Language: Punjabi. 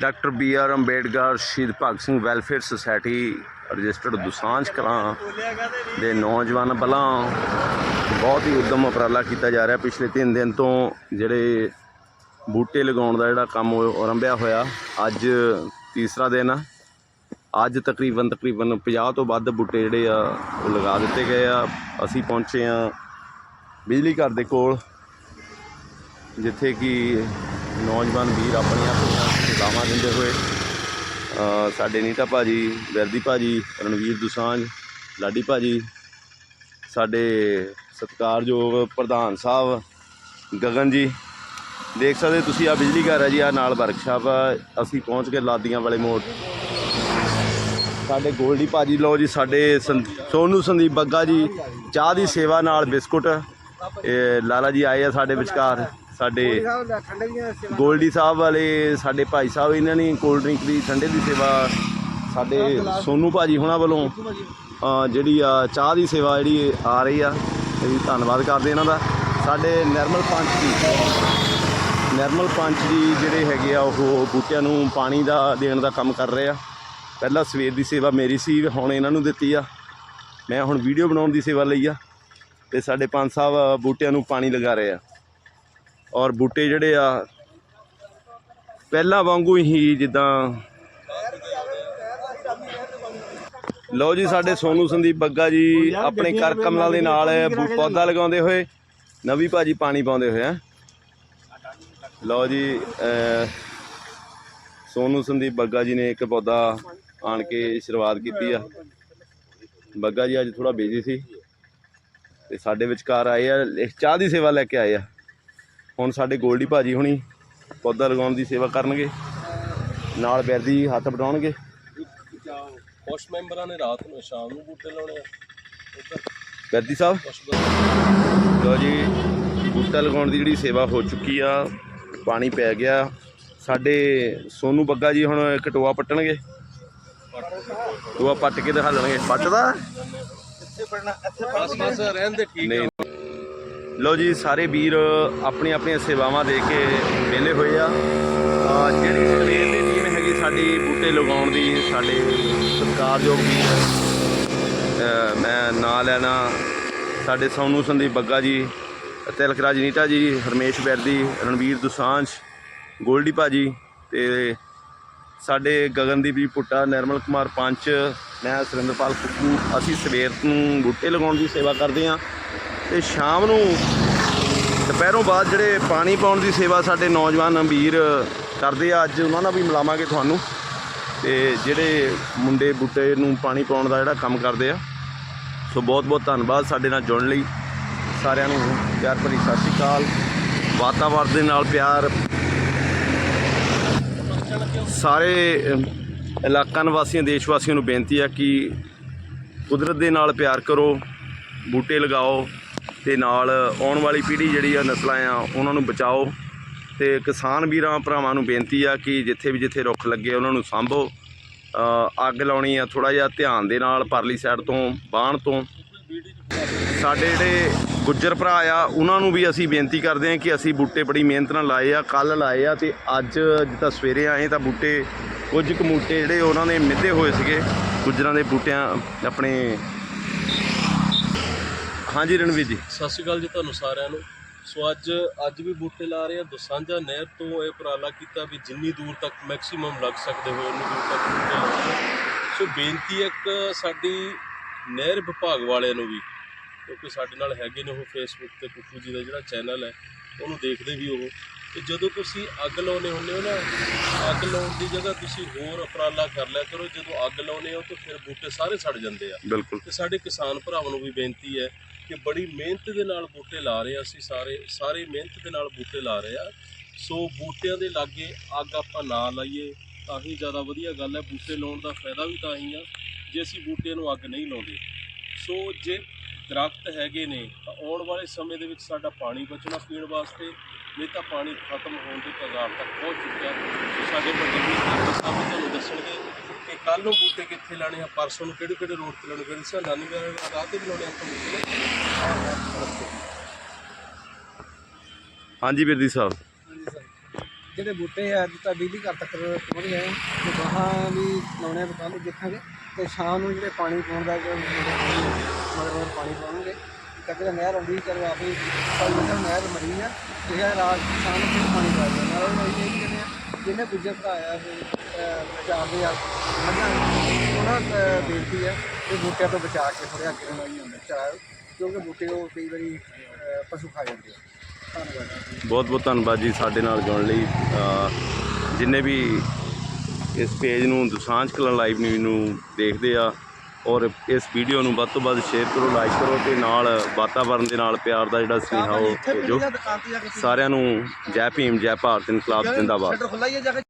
Doctor B R Ambedkar Shaheed Bhagat Singh welfare society registered Dosanjh Kalan ਦੇ ਨੌਜਵਾਨ ਵੱਲੋਂ ਬਹੁਤ ਹੀ ਉਦਮ ਉਪਰਾਲਾ ਕੀਤਾ ਜਾ ਰਿਹਾ। ਪਿਛਲੇ 3 ਦਿਨ ਤੋਂ ਜਿਹੜੇ ਬੂਟੇ ਲਗਾਉਣ ਦਾ ਜਿਹੜਾ ਕੰਮ ਉਹ ਆਰੰਭਿਆ ਹੋਇਆ, ਅੱਜ ਤੀਸਰਾ ਦਿਨ ਆ। ਅੱਜ ਤਕਰੀਬਨ ਤਕਰੀਬਨ 50 ਤੋਂ ਵੱਧ ਬੂਟੇ ਜਿਹੜੇ ਆ, ਉਹ ਲਗਾ ਦਿੱਤੇ ਗਏ ਆ। ਅਸੀਂ ਪਹੁੰਚੇ ਆ ਬਿਜਲੀ ਘਰ ਦੇ ਕੋਲ, ਜਿੱਥੇ ਕਿ ਨੌਜਵਾਨ ਵੀਰ ਆਪਣੀਆਂ ਆਪਣੀਆਂ ਦਿੰਦੇ ਹੋਏ। ਸਾਡੇ ਨੀਤਾ ਭਾਜੀ, ਵਰਦੀ ਭਾਜੀ, ਰਣਵੀਰ ਦੁਸਾਂਝ, ਲਾਡੀ ਭਾਜੀ, ਸਾਡੇ ਸਤਿਕਾਰਯੋਗ ਪ੍ਰਧਾਨ ਸਾਹਿਬ, ਗਗਨ ਜੀ, ਦੇਖ ਸਕਦੇ ਤੁਸੀਂ ਆ ਬਿਜਲੀ ਘਰ ਹੈ ਜੀ ਆ ਨਾਲ ਵਰਕਸ਼ਾਪ ਆ। ਅਸੀਂ ਪਹੁੰਚ ਕੇ ਲਾਦੀਆਂ ਵਾਲੇ ਮੋੜ। ਸਾਡੇ ਗੋਲਡੀ ਭਾਜੀ, ਲਓ ਜੀ, ਸਾਡੇ ਸੰ- ਸੋਨੂ ਸੰਦੀਪ ਬੱਗਾ ਜੀ, ਚਾਹ ਦੀ ਸੇਵਾ ਨਾਲ ਬਿਸਕੁਟ। ਲਾਲਾ ਜੀ ਆਏ ਆ ਸਾਡੇ ਵਿਚਕਾਰ। ਸਾਡੇ ਗੋਲਡੀ ਸਾਹਿਬ ਵਾਲੇ ਸਾਡੇ ਭਾਈ ਸਾਹਿਬ ਇਹਨਾਂ ਨੇ ਕੋਲਡ ਡਰਿੰਕ ਦੀ ਠੰਡੇ ਦੀ ਸੇਵਾ ਸਾਡੇ ਸੋਨੂ ਭਾਜੀ ਹੁਣਾਂ ਵੱਲੋਂ ਜਿਹੜੀ ਆ ਚਾਹ ਦੀ ਸੇਵਾ ਜਿਹੜੀ ਆ ਰਹੀ ਆ ਅਸੀਂ ਧੰਨਵਾਦ ਕਰਦੇ ਇਹਨਾਂ ਦਾ। ਸਾਡੇ ਨਿਰਮਲ ਪੰਚ ਜੀ ਨਿਰਮਲ ਪੰਚ ਜੀ ਜਿਹੜੇ ਹੈਗੇ ਆ ਉਹ ਬੂਟਿਆਂ ਨੂੰ ਪਾਣੀ ਦਾ ਦੇਣ ਦਾ ਕੰਮ ਕਰ ਰਹੇ ਆ। ਪਹਿਲਾਂ ਸਵੇਰ ਦੀ ਸੇਵਾ ਮੇਰੀ ਸੀ ਹੁਣ ਇਹਨਾਂ ਨੂੰ ਦਿੱਤੀ ਆ। ਮੈਂ ਹੁਣ ਵੀਡੀਓ ਬਣਾਉਣ ਦੀ ਸੇਵਾ ਲਈ ਆ ਤੇ ਸਾਡੇ ਪੰਜ ਸਾਹਿਬ ਬੂਟਿਆਂ ਨੂੰ ਪਾਣੀ ਲਗਾ ਰਹੇ ਆ। ਔਰ ਬੂਟੇ ਜਿਹੜੇ ਆ ਪਹਿਲਾਂ ਵਾਂਗੂ ਹੀ ਜਿੱਦਾਂ ਲਓ ਜੀ ਸਾਡੇ ਸੋਨੂ ਸੰਦੀਪ ਬੱਗਾ ਜੀ ਆਪਣੇ ਕਰ ਕਮਲਾਂ ਦੇ ਨਾਲ ਪੌਦਾ ਲਗਾਉਂਦੇ ਹੋਏ ਨਵੀਂ ਭਾਜੀ ਪਾਣੀ ਪਾਉਂਦੇ ਹੋਏ ਆ। ਲਓ ਜੀ ਅਹ, ਸੋਨੂ ਸੰਦੀਪ ਬੱਗਾ ਜੀ ਨੇ ਇੱਕ ਪੌਦਾ ਆਣ ਕੇ ਸ਼ੁਰੂਆਤ ਕੀਤੀ ਆ। ਬੱਗਾ ਜੀ ਅੱਜ ਥੋੜਾ ਬਿਜ਼ੀ ਸੀ ਤੇ ਸਾਡੇ ਵਿਚਕਾਰ ਆਏ ਆ ਚਾਹ ਦੀ ਸੇਵਾ ਲੈ ਕੇ ਆਏ ਆ। ਹੁਣ ਸਾਡੇ ਗੋਲਡੀ ਭਾਜੀ ਹੁਣੀ ਪੌਦਾ ਲਗਾਉਣ ਦੀ ਸੇਵਾ ਕਰਨਗੇ। ਨਾਲ ਬੈਰਦੀ ਹੱਥ ਵਟਾਉਣਗੇ। ਕੁਛ ਮੈਂਬਰਾਂ ਨੇ ਰਾਤ ਨੂੰ ਸ਼ਾਮ ਨੂੰ ਬੂਟੇ ਲਾਉਣੇ ਆ। ਬੈਰਦੀ ਸਾਹਿਬ? ਲੋ ਜੀ ਬੂਟਾ ਲਗਾਉਣ ਦੀ ਜਿਹੜੀ ਸੇਵਾ ਹੋ ਚੁੱਕੀ ਆ ਪਾਣੀ ਪੈ ਗਿਆ। ਸਾਡੇ ਸੋਨੂ ਬੱਗਾ ਜੀ ਹੁਣ ਇੱਕ ਟੋਆ ਪੱਟਣਗੇ। ਟੋਆ ਪੱਟ ਕੇ ਦਿਖਾ ਲੈਣਗੇ ਪੱਟਦਾ? ਬਸ ਬਸ ਰਹਿਣ ਦੇ ਠੀਕ ਨਹੀਂ। ਲੋ ਜੀ, ਸਾਰੇ ਵੀਰ ਆਪਣੀ ਆਪਣੀਆਂ ਸੇਵਾਵਾਂ ਦੇ ਕੇ ਵਿਹਲੇ ਹੋਏ ਆ। ਜਿਹੜੀ ਸਵੇਰ ਦੀ ਟੀਮ ਹੈਗੀ ਸਾਡੀ, ਬੂਟੇ ਲਗਾਉਣ ਦੀ, ਸਾਡੇ ਸਤਿਕਾਰਯੋਗ ਵੀਰ। ਮੈਂ ਨਾਂ ਲੈਣਾ ਸਾਡੇ ਸੋਨੂ ਸੰਦੀਪ ਬੱਗਾ ਜੀ, ਤਿਲਕ ਰਾਜ ਨੀਟਾ ਜੀ, ਹਰਮੇਸ਼ ਬੈਰਦੀ ਰਣਵੀਰ ਦੁਸਾਂਝ, ਗੋਲਡੀ ਭਾਜੀ ਤੇ ਸਾਡੇ ਗਗਨਦੀਪ ਜੀ ਪੁੱਟਾ, ਨਿਰਮਲ ਕੁਮਾਰ ਪੰਚ ਮੈਂ ਸੁਰਿੰਦਰਪਾਲ ਕੁੱਕੂ ਅਸੀਂ ਸਵੇਰ ਨੂੰ ਬੂਟੇ ਲਗਾਉਣ ਦੀ ਸੇਵਾ ਕਰਦੇ ਹਾਂ ਤੇ ਸ਼ਾਮ ਨੂੰ ਦੁਪਹਿਰੋਂ ਬਾਅਦ ਜਿਹੜੇ ਪਾਣੀ ਪਾਉਣ ਦੀ ਸੇਵਾ ਸਾਡੇ ਨੌਜਵਾਨ ਵੀਰ ਕਰਦੇ ਆ, ਅੱਜ ਉਹਨਾਂ ਨਾਲ ਵੀ ਮਿਲਾਵਾਂਗੇ ਤੁਹਾਨੂੰ। ਤੇ ਜਿਹੜੇ ਮੁੰਡੇ ਬੂਟੇ ਨੂੰ ਪਾਣੀ ਪਾਉਣ ਦਾ ਜਿਹੜਾ ਕੰਮ ਕਰਦੇ ਆ, ਸੋ ਬਹੁਤ ਬਹੁਤ ਧੰਨਵਾਦ ਸਾਡੇ ਨਾਲ ਜੁੜਨ ਲਈ। ਸਾਰਿਆਂ ਨੂੰ ਪਿਆਰ ਭਰੀ ਸਤਿ ਸ਼੍ਰੀ ਅਕਾਲ। ਵਾਤਾਵਰਣ ਦੇ ਨਾਲ ਪਿਆਰ। ਸਾਰੇ ਇਲਾਕਾ ਨਿਵਾਸੀਆਂ, ਦੇਸ਼ ਵਾਸੀਆਂ ਨੂੰ ਬੇਨਤੀ ਹੈ ਕਿ ਕੁਦਰਤ ਦੇ ਨਾਲ ਪਿਆਰ ਕਰੋ, ਬੂਟੇ ਲਗਾਓ ਤੇ ਨਾਲ ਆਉਣ ਵਾਲੀ ਪੀੜ੍ਹੀ ਜਿਹੜੀ ਆ ਨਸਲਾਂ ਆ, ਉਹਨਾਂ ਨੂੰ ਬਚਾਓ ਤੇ ਕਿਸਾਨ ਵੀਰਾਂ, ਭਰਾਵਾਂ ਨੂੰ ਬੇਨਤੀ ਆ ਕਿ ਜਿੱਥੇ ਵੀ ਜਿੱਥੇ ਰੁੱਖ ਲੱਗੇ ਉਹਨਾਂ ਨੂੰ ਸਾਂਭੋ। ਅੱਗ ਲਾਉਣੀ ਆ ਥੋੜਾ ਜਿਹਾ ਧਿਆਨ ਦੇ ਨਾਲ ਪਰਲੀ ਸਾਈਡ ਤੋਂ ਬਾਣ ਤੋਂ। ਸਾਡੇ ਜਿਹੜੇ ਗੁੱਜਰ ਭਰਾ ਆ, ਉਹਨਾਂ ਨੂੰ ਵੀ ਅਸੀਂ ਬੇਨਤੀ ਕਰਦੇ ਹਾਂ ਕਿ ਅਸੀਂ ਬੂਟੇ ਬੜੀ ਮਿਹਨਤ ਨਾਲ ਲਾਏ ਆ ਕੱਲ ਲਾਏ ਆ ਤੇ ਅੱਜ ਜਿੱਦਾਂ ਸਵੇਰੇ ਆਏ ਤਾਂ ਬੂਟੇ ਕੁਝ ਕੁ ਬੂਟੇ ਜਿਹੜੇ ਉਹਨਾਂ ਨੇ ਮਿੱਧੇ ਹੋਏ ਸੀਗੇ, ਗੁੱਜਰਾਂ ਦੇ ਬੂਟਿਆਂ, ਆਪਣੇ ਹਾਂਜੀ ਰਣਵੀਰ ਜੀ। ਸਤਿ ਸ਼੍ਰੀ ਅਕਾਲ ਜੀ ਤੁਹਾਨੂੰ ਸਾਰਿਆਂ ਨੂੰ। ਸੋ ਅੱਜ ਅੱਜ ਵੀ ਬੂਟੇ ਲਾ ਰਹੇ ਆ, ਦਸਾਂਝਾ ਨਹਿਰ ਤੋਂ ਇਹ ਉਪਰਾਲਾ ਕੀਤਾ ਵੀ ਜਿੰਨੀ ਦੂਰ ਤੱਕ ਮੈਕਸਿਮਮ ਲੱਗ ਸਕਦੇ ਹੋਏ, ਉਨੀ ਦੂਰ ਤੱਕ ਬੂਟੇ ਲਾਉਣੇ ਸੋ ਬੇਨਤੀ ਇੱਕ ਸਾਡੀ ਨਹਿਰ ਵਿਭਾਗ ਵਾਲਿਆਂ ਨੂੰ ਵੀ ਕਿਉਂਕਿ ਸਾਡੇ ਨਾਲ ਹੈਗੇ ਨੇ ਉਹ ਫੇਸਬੁੱਕ ਤੇ ਕੁੱਕੂ ਜੀ ਦਾ ਜਿਹੜਾ ਚੈਨਲ ਹੈ ਉਹਨੂੰ ਦੇਖਦੇ ਵੀ ਉਹ। ਤੇ ਜਦੋਂ ਤੁਸੀਂ ਅੱਗ ਲਾਉਨੇ ਹੁੰਦੇ ਹੋ ਨਾ ਅੱਗ ਲਾਉਣ ਦੀ ਜਗ੍ਹਾ ਤੁਸੀਂ ਹੋਰ ਉਪਰਾਲਾ ਕਰ ਲਿਆ ਕਰੋ। ਜਦੋਂ ਅੱਗ ਲਾਉਨੇ ਹੋ ਤਾਂ ਫਿਰ ਬੂਟੇ ਸਾਰੇ ਸੜ ਜਾਂਦੇ ਆ। ਬਿਲਕੁਲ। ਤੇ ਸਾਡੇ ਕਿਸਾਨ ਭਰਾਵਾਂ ਨੂੰ ਵੀ ਬੇਨਤੀ ਹੈ ਕਿ ਬੜੀ ਮਿਹਨਤ ਦੇ ਨਾਲ ਬੂਟੇ ਲਾ ਰਹੇ ਆ। ਅਸੀਂ ਸਾਰੇ ਸਾਰੇ ਮਿਹਨਤ ਦੇ ਨਾਲ ਬੂਟੇ ਲਾ ਰਹੇ ਆ। ਸੋ ਬੂਟਿਆਂ ਦੇ ਲਾਗੇ ਅੱਗ ਆਪਾਂ ਨਾ ਲਾਈਏ ਤਾਂ ਹੀ ਜ਼ਿਆਦਾ ਵਧੀਆ ਗੱਲ ਹੈ। ਬੂਟੇ ਲਾਉਣ ਦਾ ਫਾਇਦਾ ਵੀ ਤਾਂ ਹੀ ਆ। ਜੇ ਅਸੀਂ ਬੂਟਿਆਂ ਨੂੰ ਅੱਗ ਨਹੀਂ ਲਾਉਂਦੇ। ਸੋ ਜੇ ਦਰਖਤ ਹੈਗੇ ਨੇ, ਤਾਂ ਆਉਣ ਵਾਲੇ ਸਮੇਂ ਦੇ ਵਿੱਚ ਸਾਡਾ ਪਾਣੀ ਬਚਣਾ ਪੀਣ ਵਾਸਤੇ, ਨਹੀਂ ਤਾਂ ਪਾਣੀ ਖਤਮ ਹੋਣ ਦੇ ਕਗਾਰ ਤੱਕ ਪਹੁੰਚ ਚੁੱਕਿਆ ਸਾਡੇ ਵੱਡੇ ਵੀਰ ਸਾਹਿਬ ਤੁਹਾਨੂੰ ਦੱਸਣਗੇ ਕਿ ਕੱਲ ਨੂੰ ਬੂਟੇ ਕਿੱਥੇ ਲਾਣੇ ਆ, ਪਰਸੋਂ ਨੂੰ ਕਿਹੜੇ ਕਿਹੜੇ ਰੋਡ ਤੇ ਲਾਉਣੇ ਕਿਹੜੇ ਸਾ ਵਾਲੇ ਰਾਹ ਤੇ ਵੀ ਲਾਉਣੇ ਆਪਾਂ ਬੂਟੇ ਹਾਂਜੀ ਬਿਰਦੀ ਸਾਹਿਬ ਜਿਹੜੇ ਬੂਟੇ ਆ, ਅੱਜ ਤਾਂ ਬਿਜਲੀ ਘਰ ਤੱਕ ਪਹੁੰਚ ਗਏ ਆ ਤੇ ਗਾਹਾਂ ਵੀ ਲਾਉਣੇ ਆ ਕੱਲ੍ਹ ਦੇਖਾਂਗੇ। ਤੇ ਸ਼ਾਮ ਨੂੰ ਜਿਹੜੇ ਪਾਣੀ ਪਾਉਣ ਦਾ ਜਿਹੜਾ ਮਗਰ ਮਗਰ ਪਾਣੀ ਪਾਉਣਗੇ। ਕੱਜਾ ਨਹਿਰ ਆਉਂਦੀ ਚਲੋ ਆਪੇ ਪਰ ਮਤਲਬ ਨਹਿਰ ਮਰੀ ਆ। ਤੇ ਇਹ ਰਾਤ ਸ਼ਾਮ ਨੂੰ ਫਿਰ ਪਾਣੀ ਪਾ ਦਿੰਦਾ ਨਾਲ ਉਹ ਇਹ ਕਹਿੰਦੇ ਆ ਜਿਹਨੇ ਗੁੱਜਰ ਭਰਾ ਆ ਉਹ ਆ ਉਹਨਾਂ ਬੇਨਤੀ ਹੈ ਕਿ ਬੂਟਿਆਂ ਤੋਂ ਬਚਾ ਕੇ ਥੋੜ੍ਹਾ ਅੱਗੇ ਨੂੰ ਆਈ ਹੁੰਦਾ ਚਾਹ। ਕਿਉਂਕਿ ਬੂਟੇ ਉਹ ਕਈ ਵਾਰੀ ਪਸ਼ੂ ਖਾ ਜਾਂਦੇ ਆ। ਬਹੁਤ ਬਹੁਤ ਧੰਨਵਾਦ ਜੀ ਸਾਡੇ ਨਾਲ ਜੁੜਨ ਲਈ। ਜਿੰਨੇ ਵੀ ਇਸ ਪੇਜ ਨੂੰ ਦੁਸਾਂਝ ਕਲਾ ਲਾਈਵ ਨਿਊਜ਼ ਨੂੰ ਦੇਖਦੇ ਆ ਔਰ ਇਸ ਵੀਡੀਓ ਨੂੰ ਵੱਧ ਤੋਂ ਵੱਧ ਸ਼ੇਅਰ ਕਰੋ ਲਾਈਕ ਕਰੋ ਤੇ ਨਾਲ ਵਾਤਾਵਰਣ ਦੇ ਨਾਲ ਪਿਆਰ ਦਾ ਜਿਹੜਾ ਸੁਨੇਹਾ ਉਹ ਭੇਜੋ। ਸਾਰਿਆਂ ਨੂੰ ਜੈ ਭੀਮ ਜੈ ਭਾਰਤ ਇਨਕਲਾਬ ਜਿੰਦਾਬਾਦ।